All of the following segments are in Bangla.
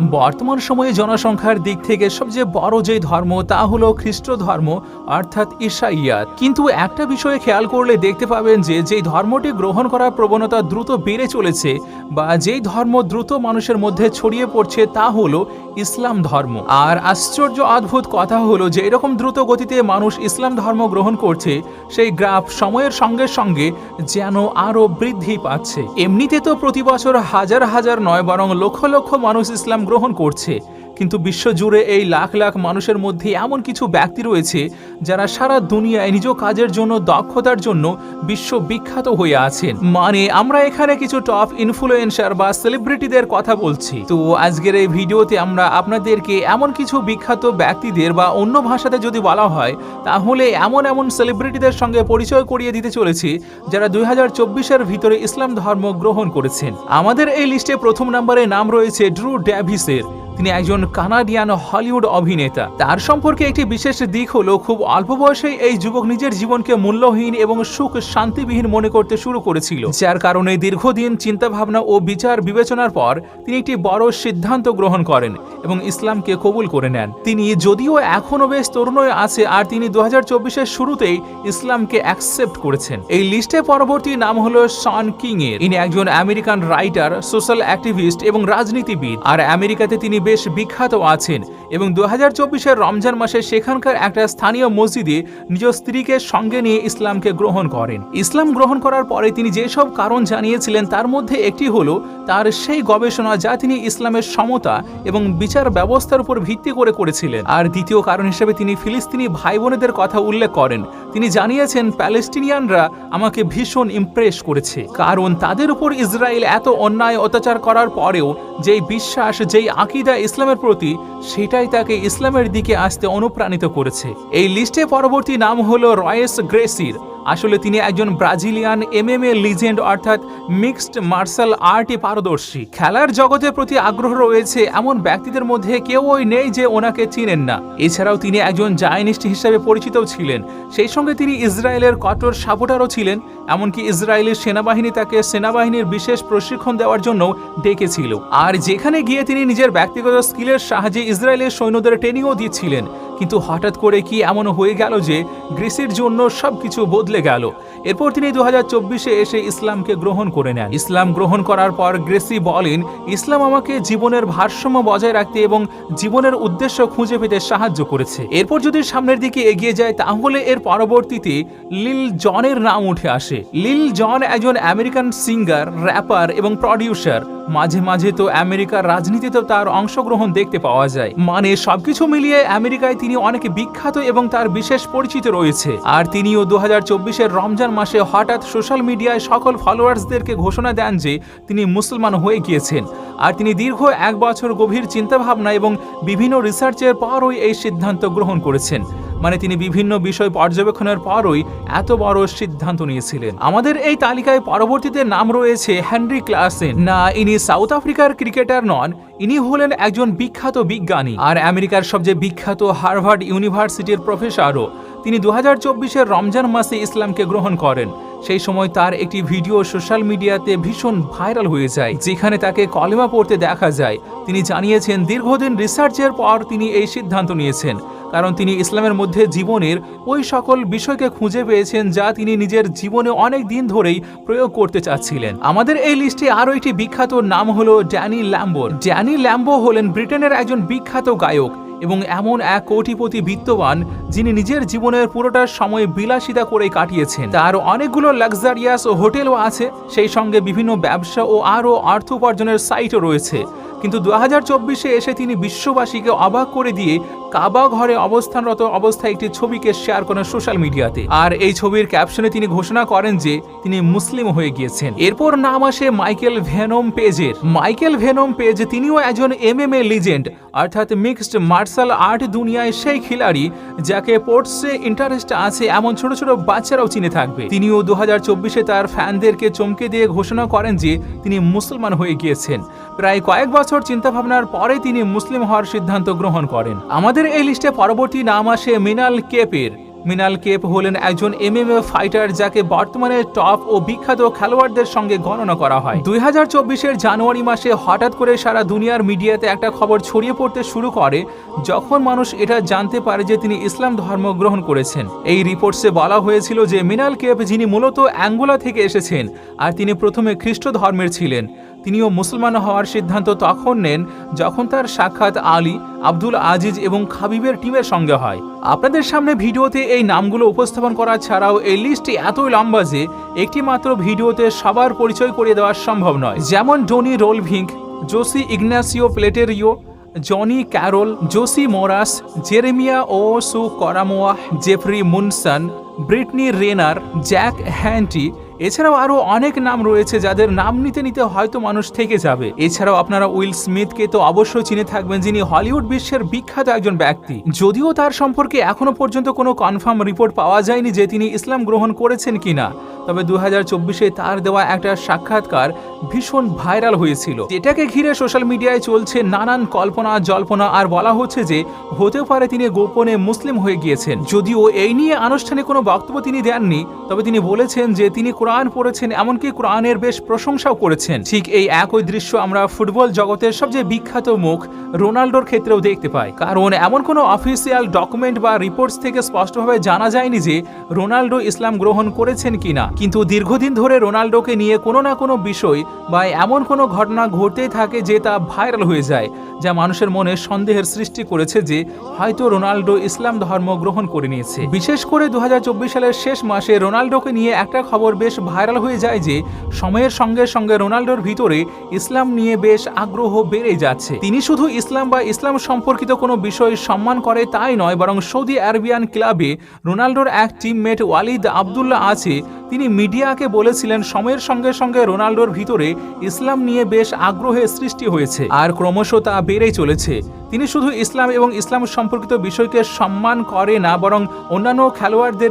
বর্তমান সময়ে জনসংখ্যার দিক থেকে সবচেয়ে বড় যে ধর্ম, তা হলো খ্রিস্ট ধর্ম, অর্থাৎ ঈশাইয়াত। কিন্তু একটা বিষয়ে খেয়াল করলে দেখতে পাবেন যে, যেই ধর্মটি গ্রহণ করার প্রবণতা দ্রুত বেড়ে চলেছে বা যেই ধর্ম দ্রুত মানুষের মধ্যে ছড়িয়ে পড়ছে, তা হলো ইসলাম ধর্ম। আর আশ্চর্য অদ্ভুত কথা হলো যে, এরকম দ্রুত গতিতে মানুষ ইসলাম ধর্ম গ্রহণ করছে, সেই গ্রাফ সময়ের সঙ্গে সঙ্গে যেন আরও বৃদ্ধি পাচ্ছে। এমনিতে তো প্রতি বছর হাজার হাজার নয়, বরং লক্ষ লক্ষ মানুষ ইসলাম গ্রহণ করছে। কিন্তু বিশ্বজুড়ে এই লাখ লাখ মানুষের মধ্যে এমন কিছু ব্যক্তি রয়েছে যারা সারা দুনিয়ায় নিজ কাজের জন্য, দক্ষতার জন্য বিশ্ব বিখ্যাত হয়ে আছেন। মানে আমরা এখানে কিছু টপ ইনফ্লুয়েন্সার বা সেলিব্রিটিদের কথা বলছি। তো আজকের এই ভিডিওতে আমরা আপনাদেরকে এমন কিছু বিখ্যাত ব্যক্তিদের বা অন্য ভাষাতে যদি বলা হয়, তাহলে এমন এমন সেলিব্রিটিদের সঙ্গে পরিচয় করিয়ে দিতে চলেছি, যারা দুই হাজার ভিতরে ইসলাম ধর্ম গ্রহণ করেছেন। আমাদের এই লিস্টে প্রথম নম্বরে নাম রয়েছে ড্রু ড্যাভিসের তিনি একজন কানাডিয়ান হলিউড অভিনেতা। তার সম্পর্কে একটি বিশেষ দিক হলো, খুব অল্প বয়সেই এই যুবক নিজের জীবনকে মূল্যহীন এবং সুখ শান্তিবিহীন মনে করতে শুরু করেছিল, যার কারণে দীর্ঘদিন চিন্তাভাবনা ও বিচার বিবেচনার পর তিনি একটি বড় সিদ্ধান্ত গ্রহণ করেন এবং ইসলামকে কবুল করে নেন। তিনি যদিও এখনও বেশ তরুণই আছে, আর তিনি দু হাজার শুরুতেই ইসলামকে অ্যাকসেপ্ট করেছেন। এই লিস্টে পরবর্তী নাম হলো শন কিং এর ইনি একজন আমেরিকান রাইটার সোশ্যাল অ্যাক্টিভিস্ট এবং রাজনীতিবিদ। আর আমেরিকাতে তিনি বেশ বিখ্যাত আছেন এবং দু হাজার চব্বিশের রমজান মাসে সেখানকার একটা স্থানীয় মসজিদে নিজ স্ত্রীকে সঙ্গে নিয়ে ইসলামকে গ্রহণ করেন। ইসলাম গ্রহণ করার পরে তিনি যেসব কারণ জানিয়েছিলেন, তার মধ্যে একটি হলো তার সেই গবেষণা যা তিনি ইসলামের সমতা এবং বিচার ব্যবস্থার উপর ভিত্তি করে করেছিলেন। আর দ্বিতীয় কারণ হিসেবে তিনি ফিলিস্তিনি ভাই বোনেদের কথা উল্লেখ করেন। তিনি জানিয়েছেন, প্যালেস্টিনিয়ানরা আমাকে ভীষণ ইমপ্রেস করেছে। কারণ তাদের উপর ইসরায়েল এত অন্যায় অত্যাচার করার পরেও, যেই বিশ্বাস, যেই আকিদা ইসলামের প্রতি, সেটাই তাকে ইসলামের দিকে আসতে অনুপ্রাণিত করেছে। এই লিস্টে পরবর্তী নাম হলো রয়েস গ্রেসির। আসলে তিনি একজন ব্রাজিলিয়ান এমএমএ লিজেন্ড অর্থাৎ মিক্সড মার্শাল আর্টে পারদর্শী। খেলার জগতের প্রতি আগ্রহ রয়েছে এমন ব্যক্তিদের মধ্যে কেউই নেই যে ওনাকে চিনেন না। এছাড়াও তিনি একজন জায়নিস্ট হিসেবে পরিচিতও ছিলেন। সেই সঙ্গে তিনি ইসরায়েলের কঠোর সাপোর্টারও ছিলেন, এমনকি ইসরায়েলের সেনাবাহিনী তাকে সেনাবাহিনীর বিশেষ প্রশিক্ষণ দেওয়ার জন্য ডেকেছিল। আর যেখানে গিয়ে তিনি নিজের ব্যক্তিগত স্কিলের সাহায্যে ইসরায়েলের সৈন্যদের ট্রেনিংও দিচ্ছিলেন। কিন্তু হঠাৎ করে কি এমন হয়ে গেল যে গ্রিসের জন্য সবকিছু বদলে গেল। এরপর তিনি দু চব্বিশে এসে ইসলামকে গ্রহণ করে নেন। ইসলাম গ্রহণ করার পর গ্রেসি বলেন, ইসলাম আমাকে জীবনের ভারসাম্য বজায় রাখতে এবং জীবনের উদ্দেশ্য খুঁজে পেতে সাহায্য করেছে। এরপর যদি সামনের দিকে এগিয়ে যায়, তাহলে এর পরবর্তীতে লিল জনের নাম উঠে আসে। লিল জন একজন আমেরিকান সিঙ্গার, র্যাপার এবং প্রডিউসার। মাঝে মাঝে তো আমেরিকার রাজনীতিতেও তার অংশগ্রহণ দেখতে পাওয়া যায়। মানে সবকিছু মিলিয়ে আমেরিকায় তিনি অনেক বিখ্যাত এবং তার বিশেষ পরিচিত রয়েছে। আর তিনিও দু হাজার রমজান মাসে হঠাৎ সোশ্যাল মিডিয়ায় সকল ফলোয়ার্সদেরকে ঘোষণা দেন যে তিনি মুসলমান হয়ে গিয়েছেন। আর তিনি দীর্ঘ এক বছর গভীর চিন্তাভাবনা এবং বিভিন্ন রিসার্চের পরই এই সিদ্ধান্ত গ্রহণ করেছেন। মানে তিনি বিভিন্ন বিষয় পর্যবেক্ষণের পরই এত বড় সিদ্ধান্ত নিয়েছিলেন। আমাদের এই তালিকায় পরবর্তীতে নাম রয়েছে হেনরি ক্লাসেন না, ইনি সাউথ আফ্রিকার ক্রিকেটার নন, ইনি হলেন একজন বিখ্যাত বিজ্ঞানী আর আমেরিকার সবচেয়ে বিখ্যাত হার্ভার্ড ইউনিভার্সিটির প্রফেসরও। তিনি দু হাজার চব্বিশের রমজান মাসে ইসলামকে গ্রহণ করেন। সেই সময় তার একটি ভিডিও সোশ্যাল মিডিয়াতে ভীষণ ভাইরাল হয়ে যায়, যেখানে তাকে কলেমা পড়তে দেখা যায়। তিনি জানিয়েছেন, দীর্ঘদিন রিসার্চের পর তিনি এই সিদ্ধান্ত নিয়েছেন। কারণ তিনি ইসলামের মধ্যে জীবনের ওই সকল বিষয়কে খুঁজে পেয়েছেন যা তিনি নিজের জীবনে অনেক দিন ধরেই প্রয়োগ করতে চাচ্ছিলেন। আমাদের এই লিস্টে আরও একটি বিখ্যাত নাম হলো ড্যানি ল্যাম্বোর ড্যানি ল্যাম্বো হলেন ব্রিটেনের একজন বিখ্যাত গায়ক এবং এমন এক কোটিপতি বিত্তবান যিনি নিজের জীবনের পুরোটা সময় বিলাসিতা করে কাটিয়েছেন। তার অনেকগুলো লাক্সারিয়াস হোটেলও আছে, সেই সঙ্গে বিভিন্ন ব্যবসা ও আরও অর্থ উপার্জনের সাইটও রয়েছে। কিন্তু দু হাজার চব্বিশে এসে তিনি বিশ্ববাসীকে অবাক করে দিয়ে কাবা ঘরে অবস্থানরত অবস্থায় একটি ছবিকে শেয়ার করেন সোশ্যাল মিডিয়াতে আর এই ছবির ক্যাপশনে তিনি ঘোষণা করেন যে, তিনি মুসলিম হয়ে গিয়েছেন। এরপর নাম আসে মাইকেল ভেনম পেজের। মাইকেল ভেনম পেজ তিনিও একজন এম এম এ লিজেন্ড অর্থাৎ মিক্সড মার্শাল আর্ট দুনিয়ায় সেই খিলাড়ি যাকে স্পোর্টসে ইন্টারেস্ট আছে এমন ছোট ছোট বাচ্চারাও চিনে থাকবে। তিনিও দু হাজার চব্বিশে তার ফ্যানদেরকে চমকে দিয়ে ঘোষণা করেন যে, তিনি মুসলমান হয়ে গিয়েছেন। প্রায় কয়েক বছর চিন্তাভাবনার পরে তিনি মুসলিম হওয়ার সিদ্ধান্ত গ্রহণ করেন। আমাদের এই লিস্টে পরবর্তী নাম আসে মিনাল কেপের। মিনাল কেপ হলেন একজন এম এম এমএমএ ফাইটার যাকে বর্তমানে টপ ও বিখ্যাত খেলোয়াড়দের সঙ্গে গণনা করা হয়। দুই হাজার চব্বিশের জানুয়ারি মাসে হঠাৎ করে সারা দুনিয়ার মিডিয়াতে একটা খবর ছড়িয়ে পড়তে শুরু করে, যখন মানুষ এটা জানতে পারে যে তিনি ইসলাম ধর্ম গ্রহণ করেছেন। এই রিপোর্টসে বলা হয়েছিল যে মিনাল কেপ যিনি মূলত অ্যাঙ্গোলা থেকে এসেছেন, আর তিনি প্রথমে খ্রিস্ট ধর্মের ছিলেন। তিনিও মুসলমান হওয়ার সিদ্ধান্ত তখন নেন যখন তার সাক্ষাৎ আলী, আব্দুল আজিজ এবং খাবিবের টিমের সঙ্গে হয়। আপনাদের সামনে ভিডিওতে এই নামগুলো উপস্থাপন করা ছাড়াও এই লিস্টটি এতই লম্বা যে একটি মাত্র ভিডিওতে সবার পরিচয় করিয়ে দেওয়া সম্ভব নয়। যেমন Donny Rolvink, Jose Ignacio Platerio, Johnny Carroll, Jose Moras, Jeremiah ও সু করামোয়া, Jeffrey Munson Brittany Renner, Jack Hanty. এছাড়াও আরও অনেক নাম রয়েছে যাদের নাম নিতে নিতে হয়তো মানুষ থেকে যাবে। এছাড়াও আপনারা উইল স্মিথকে তো অবশ্যই চিনে থাকবেন যিনি হলিউড বিশ্বের বিখ্যাত একজন ব্যক্তি। যদিও তার সম্পর্কে এখনও পর্যন্ত কোনো কনফার্ম রিপোর্ট পাওয়া যায়নি যে তিনি ইসলাম গ্রহণ করেছেন কিনা। তবে দু হাজার চব্বিশে তার দেওয়া একটা সাক্ষাৎকার ভীষণ ভাইরাল হয়েছিল। এটাকে ঘিরে সোশ্যাল মিডিয়ায় চলছে নানান কল্পনা, জল্পনা, আর বলা হচ্ছে যে হতে পারে তিনি গোপনে মুসলিম হয়ে গিয়েছেন। যদিও এই নিয়ে আনুষ্ঠানিক কোনো বক্তব্য তিনি দেননি, তবে তিনি বলেছেন যে তিনি কোরআন পড়েছেন, এমনকি কোরআনের বেশ প্রশংসাও করেছেন। ঠিক এই একই দৃশ্য আমরা ফুটবল জগতের সবচেয়ে বিখ্যাত মুখ রোনাল্ডোর ক্ষেত্রেও দেখতে পাই। কারণ এমন কোনো অফিসিয়াল ডকুমেন্ট বা রিপোর্টস থেকে স্পষ্টভাবে জানা যায়নি যে রোনাল্ডো ইসলাম গ্রহণ করেছেন কিনা কিন্তু দীর্ঘদিন ধরে রোনাল্ডোকে নিয়ে কোনো না কোনো বিষয় বা এমন কোনো ঘটনা ঘটতেই থাকে যে তা ভাইরাল হয়ে যায়, যা মানুষের মনে সন্দেহের সৃষ্টি করেছে যে হয়তো রোনাল্ডো ইসলাম ধর্ম গ্রহণ করে নিয়েছে। বিশেষ করে দু হাজার সালের শেষ মাসে রোনাল্ডোকে নিয়ে একটা খবর বেশ ভাইরাল হয়ে যায় যে, সময়ের সঙ্গে সঙ্গে রোনাল্ডোর ভিতরে ইসলাম নিয়ে বেশ আগ্রহ বেড়ে যাচ্ছে। তিনি শুধু ইসলাম বা ইসলাম সম্পর্কিত কোনো বিষয় সম্মান করে তাই নয়, বরং সৌদি আরবিয়ান ক্লাবে রোনাল্ডোর এক টিমমেট ওয়ালিদ আবদুল্লাহ আছে। তিনি মিডিয়াকে বলেছিলেন, সময়ের সঙ্গে সঙ্গে রোনাল্ডোর ভিতরে ইসলাম নিয়ে বেশ আগ্রহের সৃষ্টি হয়েছে, আর ক্রমশ তা বেড়েই চলেছে। তিনি শুধু ইসলাম এবং ইসলাম সম্পর্কিত বিষয়কে সম্মান করে না, বরং অন্যান্য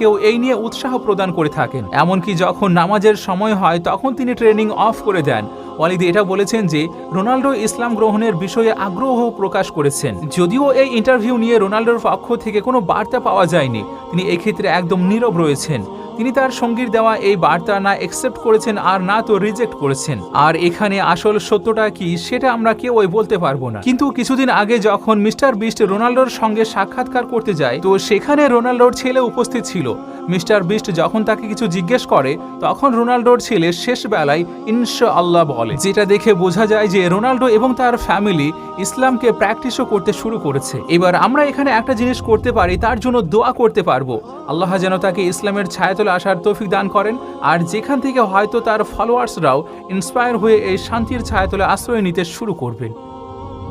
খেলোয়াড়দেরকেও এই নিয়ে উৎসাহ প্রদান করে থাকেন। এমনকি যখন নামাজের সময় হয়, তখন তিনি ট্রেনিং অফ করে দেন। ওয়ালিদি এটা বলেছেন যে, রোনাল্ডো ইসলাম গ্রহণের বিষয়ে আগ্রহ প্রকাশ করেছেন। যদিও এই ইন্টারভিউ নিয়ে রোনাল্ডোর পক্ষ থেকে কোনো বার্তা পাওয়া যায়নি, তিনি এক্ষেত্রে একদম নীরব রয়েছেন। তিনি তার সঙ্গীর দেওয়া এই বার্তা না একসেপ্ট করেছেন আর না তো রিজেক্ট করেছেন। আর এখানে আসল সত্যটা কি, সেটা আমরা কেউই বলতে পারব না। কিন্তু কিছুদিন আগে যখন মিস্টার বিস্ট রোনাল্ডোর সঙ্গে সাক্ষাৎকার করতে যায়, তো সেখানে রোনাল্ডোর ছেলে উপস্থিত ছিল। মিস্টার বিস্ট যখন তাকে কিছু জিজ্ঞেস করে, তখন রোনাল্ডোর ছেলে শেষ বেলায় ইনশা আল্লাহ বলে। যেটা দেখে বোঝা যায় যে রোনাল্ডো এবং তার ফ্যামিলি ইসলামকে প্র্যাকটিসও করতে শুরু করেছে। এবার আমরা এখানে একটা জিনিস করতে পারি, তার জন্য দোয়া করতে পারব। আল্লাহ যেন তাকে ইসলামের ছায়াতলে আসার তৌফিক দান করেন, আর যেখান থেকে হয়তো তার ফলোয়ার্সরাও ইন্সপায়ার হয়ে এই শান্তির ছায়াতলে আশ্রয় নিতে শুরু করবেন।